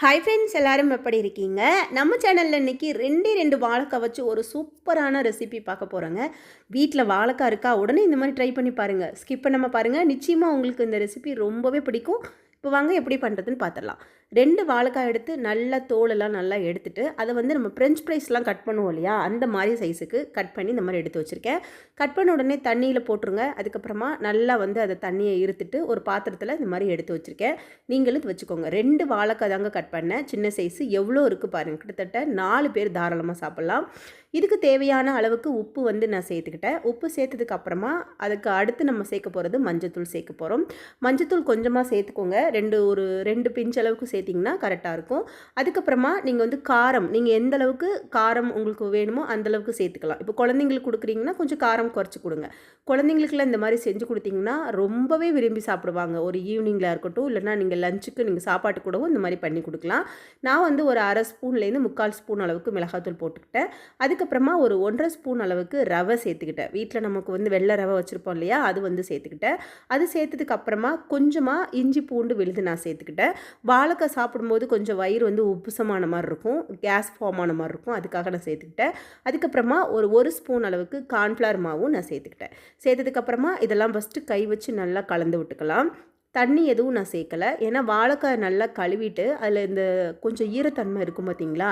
Hi friends எல்லோரும் எப்படி இருக்கீங்க? நம்ம சேனலில் இன்றைக்கி ரெண்டே ரெண்டு வாழைக்காய் வச்சு ஒரு சூப்பரான ரெசிபி பார்க்க போகிறோங்க வீட்டில் வாழைக்காய் இருக்கா? உடனே இந்த மாதிரி ட்ரை பண்ணி பாருங்கள் ஸ்கிப் பண்ணாமல் பாருங்கள் நிச்சயமாக உங்களுக்கு இந்த ரெசிபி ரொம்பவே பிடிக்கும். இப்போ வாங்க எப்படி பண்ணுறதுன்னு பார்த்துடலாம். ரெண்டு வாழைக்காய் எடுத்து நல்லா தோலெல்லாம் நல்லா எடுத்துட்டு அதை வந்து நம்ம ஃப்ரெஞ்ச் ஃப்ரைஸ்லாம் கட் பண்ணுவோம் இல்லையா? அந்த மாதிரி சைஸுக்கு கட் பண்ணி இந்த மாதிரி எடுத்து வச்சுருக்கேன். கட் பண்ண உடனே தண்ணியில் போட்டுருங்க. அதுக்கப்புறமா நல்லா வந்து அதை தண்ணியை இருத்துட்டு ஒரு பாத்திரத்தில் இந்த மாதிரி எடுத்து வச்சுருக்கேன். நீங்களும் இது வச்சுக்கோங்க. ரெண்டு வாழைக்காய் தாங்க கட் பண்ணேன். சின்ன சைஸு எவ்வளோ இருக்குது பாருங்கள் கிட்டத்தட்ட நாலு பேர் தாராளமாக சாப்பிட்லாம். இதுக்கு தேவையான அளவுக்கு உப்பு வந்து நான் சேர்த்துக்கிட்டேன். உப்பு சேர்த்ததுக்கு அப்புறமா அதுக்கு அடுத்து நம்ம சேர்க்க போகிறது மஞ்சத்தூள் சேர்க்க போகிறோம் மஞ்சத்தூள் கொஞ்சமாக சேர்த்துக்கோங்க. ரெண்டு ஒரு ரெண்டு பிஞ்ச் அளவுக்கு சேர்த்திங்கன்னா கரெக்டாக இருக்கும். அதுக்கப்புறமா நீங்கள் வந்து காரம் நீங்கள் எந்த அளவுக்கு காரம் உங்களுக்கு வேணுமோ அந்தளவுக்கு சேர்த்துக்கலாம். இப்போ குழந்தைங்களுக்கு கொடுக்குறீங்கன்னா கொஞ்சம் காரம் குறைச்சி கொடுங்க. குழந்தைங்களுக்குலாம் இந்த மாதிரி செஞ்சு கொடுத்தீங்கன்னா ரொம்பவே விரும்பி சாப்பிடுவாங்க. ஒரு ஈவினிங்கில் இருக்கட்டும் இல்லைனா நீங்கள் லஞ்சுக்கு நீங்கள் சாப்பாட்டு கூடவும் இந்த மாதிரி பண்ணி கொடுக்கலாம். நான் வந்து ஒரு அரை ஸ்பூன்லேருந்து முக்கால் ஸ்பூன் அளவுக்கு மிளகாத்தூள் போட்டுக்கிட்டேன். அதுக்கப்புறமா ஒரு ஒன்றரை ஸ்பூன் அளவுக்கு ரவை சேர்த்துக்கிட்டேன். வீட்டில் நமக்கு வந்து வெள்ளை ரவை வச்சுருப்போம் இல்லையா அது வந்து சேர்த்துக்கிட்டேன். அது சேர்த்ததுக்கு அப்புறமா கொஞ்சமாக இஞ்சி பூண்டு விழுது நான் சேர்த்துக்கிட்டேன். வாழைக்காய் சாப்பிடும்போது கொஞ்சம் வயிறு வந்து உப்புசமான மாதிரி இருக்கும் கேஸ் ஃபார்ம் ஆன மாதிரி இருக்கும். அதுக்காக நான் சேர்த்துக்கிட்டேன். அதுக்கப்புறமா ஒரு ஒரு ஸ்பூன் அளவுக்கு கார்ன்ஃப்ளவர் மாவும் நான் சேர்த்துக்கிட்டேன். சேர்த்ததுக்கப்புறமா இதெல்லாம் ஃபஸ்ட்டு கை வச்சு நல்லா கலந்து விட்டுக்கலாம். தண்ணி எதுவும் நான் சேர்க்கலை. ஏன்னா வாழைக்காய் நல்லா கழுவிட்டு அதில் இந்த கொஞ்சம் ஈரத்தன்மை இருக்கும் பார்த்தீங்களா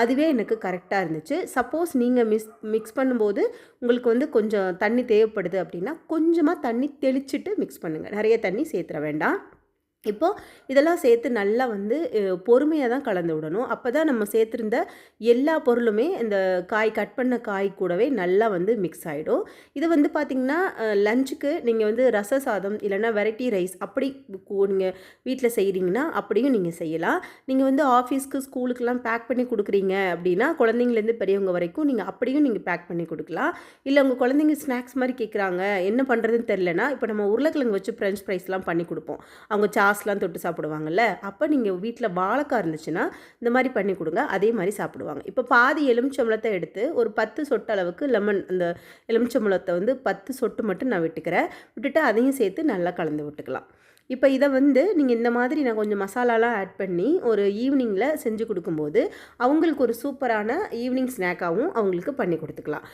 அதுவே எனக்கு கரெக்டாக இருந்துச்சு. சப்போஸ் நீங்கள் மிஸ் மிக்ஸ் பண்ணும்போது உங்களுக்கு வந்து கொஞ்சம் தண்ணி தேவைப்படுது அப்படின்னா கொஞ்சமாக தண்ணி தெளிச்சுட்டு மிக்ஸ் பண்ணுங்கள் நிறைய தண்ணி சேர்த்துற வேண்டாம். இப்போது இதெல்லாம் சேர்த்து நல்லா வந்து பொறுமையாக தான் கலந்து விடணும். அப்போ தான் நம்ம சேர்த்துருந்த எல்லா பொருளுமே இந்த காய் கட் பண்ண காய் கூடவே நல்லா வந்து மிக்ஸ் ஆகிடும் இது வந்து பார்த்திங்கன்னா லஞ்சுக்கு நீங்கள் வந்து ரச சாதம் இல்லைனா வெரைட்டி ரைஸ் அப்படி நீங்கள் வீட்டில் செய்கிறீங்கன்னா அப்படியும் நீங்கள் செய்யலாம். நீங்கள் வந்து ஆஃபீஸ்க்கு ஸ்கூலுக்கெலாம் பேக் பண்ணி கொடுக்குறீங்க அப்படின்னா குழந்தைங்கலேருந்து பெரியவங்க வரைக்கும் நீங்கள் அப்படியும் நீங்கள் பேக் பண்ணி கொடுக்கலாம். இல்லை உங்கள் குழந்தைங்க ஸ்நாக்ஸ் மாதிரி கேட்குறாங்க என்ன பண்ணுறதுன்னு தெரிலனா இப்போ நம்ம உருளைக்கிழங்கு வச்சு ஃப்ரெஞ்ச் ஃப்ரைஸ்லாம் பண்ணி கொடுப்போம். அவங்க சா சாஸ்லாம் தொட்டு சாப்பிடுவாங்கல்ல அப்போ நீங்கள் வீட்டில் வாழைக்காய் இருந்துச்சுன்னா இந்த மாதிரி பண்ணி கொடுங்க அதே மாதிரி சாப்பிடுவாங்க. இப்போ பாதி எலுமிச்சம்பழத்தை எடுத்து ஒரு பத்து சொட்டு அளவுக்கு லெமன் அந்த எலுமிச்சம்பழத்தை வந்து பத்து சொட்டு மட்டும் நான் விட்டுக்கிறேன். விட்டுட்டு அதையும் சேர்த்து நல்லா கலந்து விட்டுக்கலாம். இப்போ இதை வந்து நீங்கள் இந்த மாதிரி நான் கொஞ்சம் மசாலாலாம் ஆட் பண்ணி ஒரு ஈவினிங்கில் செஞ்சு கொடுக்கும்போது அவங்களுக்கு ஒரு சூப்பரான ஈவினிங் ஸ்நாக்காகவும் அவங்களுக்கு பண்ணி கொடுத்துக்கலாம்.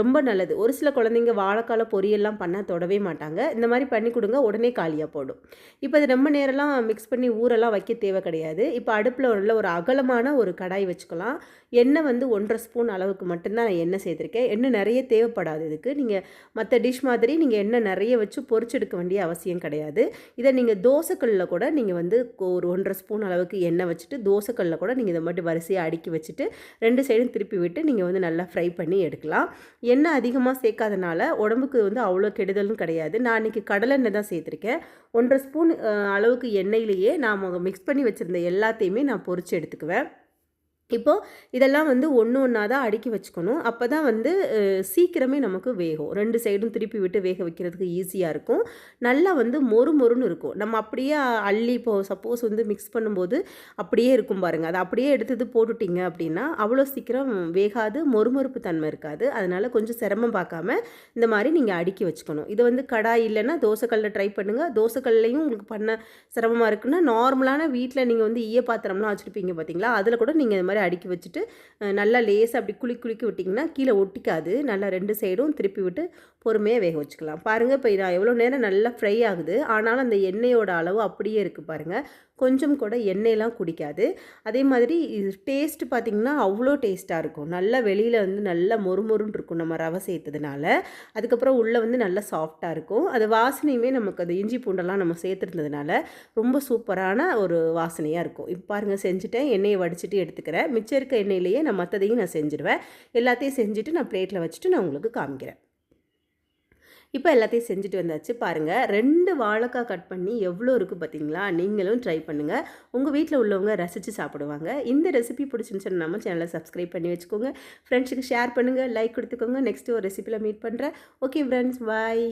ரொம்ப நல்லது. ஒரு சில குழந்தைங்க வாழைக்கால பொரியெல்லாம் பண்ணால் தொடவே மாட்டாங்க. இந்த மாதிரி பண்ணி கொடுங்க உடனே காலியாக போடும். இப்போ இது ரொம்ப நேரம்லாம் மிக்ஸ் பண்ணி ஊரெல்லாம் வைக்க தேவை கிடையாது. இப்போ அடுப்பில் உள்ள ஒரு அகலமான ஒரு கடாய் வச்சுக்கலாம். எண்ணெய் வந்து ஒன்றரை ஸ்பூன் அளவுக்கு மட்டும்தான் நான் எண்ணெய் சேர்த்துருக்கேன். எண்ணெய் நிறைய தேவைப்படாது இதுக்கு நீங்கள் மற்ற டிஷ் மாதிரி நீங்கள் எண்ணெய் நிறைய வச்சு பொறிச்செடுக்க வேண்டிய அவசியம் கிடையாது. இதை நீங்கள் தோசைக்கல்லில் கூட நீங்கள் வந்து ஒரு ஒன்றரை ஸ்பூன் அளவுக்கு எண்ணெய் வச்சுட்டு தோசைக்கல்லில் கூட நீங்கள் இதை மட்டும் வரிசையாக அடுக்கி வச்சுட்டு ரெண்டு சைடும் திருப்பி விட்டு நீங்கள் வந்து நல்லா ஃப்ரை பண்ணி எடுக்கலாம். எண்ணெய் அதிகமாக சேர்க்காதனால உடம்புக்கு வந்து அவ்வளோ கெடுதலும் கிடையாது. நான் இன்றைக்கி கடலெண்ணெய் தான் சேர்த்துருக்கேன். ஒன்றரை ஸ்பூன் அளவுக்கு எண்ணெயிலேயே நான் மிக்ஸ் பண்ணி வச்சுருந்த எல்லாத்தையுமே நான் பொறிச்சு எடுத்துக்குவேன். இப்போது இதெல்லாம் வந்து ஒன்று ஒன்றா தான் அடுக்கி வச்சுக்கணும். அப்போ தான் வந்து சீக்கிரமே நமக்கு வேகும். ரெண்டு சைடும் திருப்பி விட்டு வேக வைக்கிறதுக்கு ஈஸியாக இருக்கும். நல்லா வந்து மொறு மொறுன்னு இருக்கும். நம்ம அப்படியே அள்ளி இப்போது சப்போஸ் வந்து மிக்ஸ் பண்ணும்போது அப்படியே இருக்கும் பாருங்கள் அதை அப்படியே எடுத்தது போட்டுட்டிங்க அப்படின்னா அவ்வளோ சீக்கிரம் வேகாது மொறுமொறுப்பு தன்மை இருக்காது. அதனால் கொஞ்சம் சிரமம் பார்க்காம இந்த மாதிரி நீங்கள் அடுக்கி வச்சுக்கணும். இது வந்து கடாய் இல்லைன்னா தோசைக்கல்லில் ட்ரை பண்ணுங்கள் தோசைக்கல்லையும் உங்களுக்கு பண்ண சிரமமாக இருக்குன்னா நார்மலான வீட்டில் நீங்கள் வந்து ஈய பாத்திரம்லாம் வச்சுருப்பீங்க பார்த்தீங்களா அதில் கூட நீங்கள் இந்த மாதிரி அடுக்கி வச்சுட்டு நல்லா லேசாக அப்படி குளி குளிக்கி விட்டிங்கன்னா கீழே ஒட்டிக்காது. நல்லா ரெண்டு சைடும் திருப்பி விட்டு பொறுமையாக வேக வச்சுக்கலாம். பாருங்கள் இப்போ நான் எவ்வளோ நேரம் நல்லா ஃப்ரை ஆகுது. ஆனாலும் அந்த எண்ணெயோட அளவு அப்படியே இருக்குது பாருங்கள் கொஞ்சம் கூட எண்ணெயெலாம் குடிக்காது. அதே மாதிரி இது டேஸ்ட்டு பார்த்திங்கன்னா அவ்வளோ டேஸ்ட்டாக இருக்கும். நல்லா வெளியில் வந்து நல்லா மொறுமொருன்னு இருக்கும் நம்ம ரவை சேர்த்ததுனால. அதுக்கப்புறம் உள்ளே வந்து நல்லா சாஃப்டாக இருக்கும். அது வாசனையுமே நமக்கு அது இஞ்சி பூண்டெல்லாம் நம்ம சேர்த்துருந்ததுனால ரொம்ப சூப்பரான ஒரு வாசனையாக இருக்கும். இப்போ பாருங்கள் செஞ்சுட்டேன். எண்ணெயை வடிச்சிட்டு எடுத்துக்கிறேன். மிச்சம் இருக்க எண்ணெயிலேயே நான் மற்றதையும் நான் செஞ்சுருவேன். எல்லாத்தையும் செஞ்சுட்டு நான் பிளேட்டில் வச்சுட்டு நான் உங்களுக்கு காமிக்கிறேன். இப்போ எல்லாத்தையும் செஞ்சுட்டு வந்தாச்சு. பாருங்கள் ரெண்டு வாழைக்காய் கட் பண்ணி எவ்வளோ இருக்குது பார்த்தீங்களா நீங்களும் ட்ரை பண்ணுங்கள் உங்கள் வீட்டில் உள்ளவங்க ரசித்து சாப்பிடுவாங்க. இந்த ரெசிபி பிடிச்சிருந்துச்சுன்னா நம்ம சேனலை சப்ஸ்கிரைப் பண்ணி வச்சுக்கோங்க. ஃப்ரெண்ட்ஸுக்கு ஷேர் பண்ணுங்கள் லைக் கொடுத்துக்கோங்க. நெக்ஸ்ட்டு ஒரு ரெசிப்பியில் மீட் பண்ணுறேன் ஓகே ஃப்ரெண்ட்ஸ் பாய்